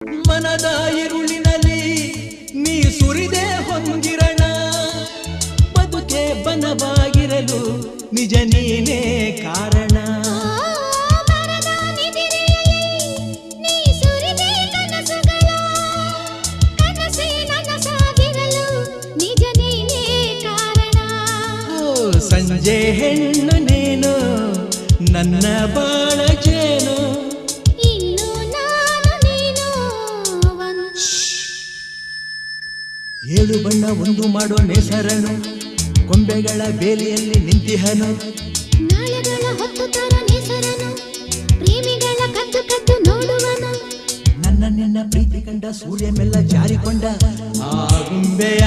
ಮನದ ಇರುಳಿನಲ್ಲಿ ನೀ ಸುರಿದೆ ಹೊಂದಿರಣ. ಬದುಕೆ ಬನವಾಗಿರಲು ನಿಜ ನೀನೇ ಕಾರಣ. ಸಂಜೆ ಹೆಣ್ಣು ನೀನು ನನ್ನ ಬಾಳ ಏಳು ಬಣ್ಣ ಒಂದು ಮಾಡೋ ನೇಸರನು ಕೊಂಬೆಗಳ ಬೇಲಿಯಲ್ಲಿ ನಿಂತಿಹನು. ನಾಳೆಗಳ ಹೊತ್ತು ತರ ನೇಸರನು ಪ್ರೇಮಿಗಳ ಕದ್ದು ಕದ್ದು ನೋಡುವನು. ನನ್ನ ನಿನ್ನ ಪ್ರೀತಿ ಕಂಡ ಸೂರ್ಯ ಮೆಲ್ಲ ಜಾರಿಕೊಂಡ ಆ ಗುಂಬೆಯ